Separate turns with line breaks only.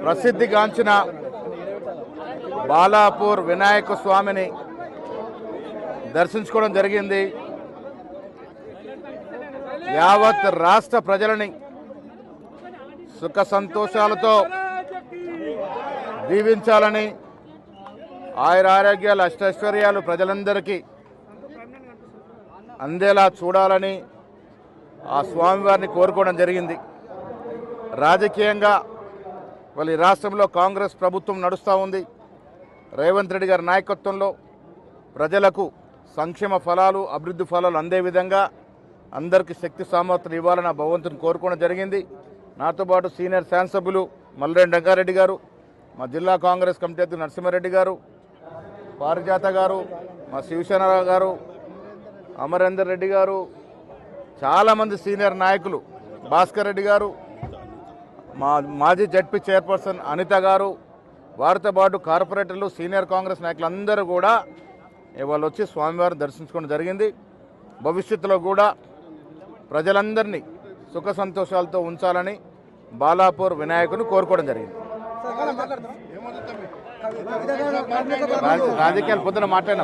ప్రసిద్ధిగాంచిన బాలాపూర్ వినాయక స్వామిని దర్శించుకోవడం జరిగింది. యావత్ రాష్ట్ర ప్రజలని సుఖ సంతోషాలతో దీవించాలని ఆయుర ఆరోగ్యాలు అష్టైశ్వర్యాలు ప్రజలందరికీ అందేలా చూడాలని ఆ స్వామివారిని కోరుకోవడం జరిగింది. రాజకీయంగా వాళ్ళ ఈ రాష్ట్రంలో కాంగ్రెస్ ప్రభుత్వం నడుస్తూ ఉంది. రేవంత్ రెడ్డి గారి నాయకత్వంలో ప్రజలకు సంక్షేమ ఫలాలు అభివృద్ధి ఫలాలు అందే విధంగా అందరికీ శక్తి సామర్థ్యం ఇవ్వాలని ఆ భగవంతుని కోరుకోవడం జరిగింది. నాతో పాటు సీనియర్ శాసనసభ్యులు మల్రెడ్డి రంగారెడ్డి గారు మా జిల్లా కాంగ్రెస్ కమిటీ అధ్యక్షుడు నరసింహారెడ్డి గారు పారిజాత గారు మా శివసేన గారు అమరేందర్ రెడ్డి గారు చాలామంది సీనియర్ నాయకులు భాస్కర్ రెడ్డి గారు మా మాజీ జడ్పీ చైర్పర్సన్ అనిత గారు వారితో పాటు కార్పొరేటర్లు సీనియర్ కాంగ్రెస్ నాయకులు అందరూ కూడా ఇవాళ వచ్చి స్వామివారిని దర్శించుకోవడం జరిగింది. భవిష్యత్తులో కూడా ప్రజలందరినీ సుఖ సంతోషాలతో ఉంచాలని బాలాపూర్ వినాయకుని కోరుకోవడం జరిగింది. రాజకీయాలు పొద్దున మాట్లాడినాం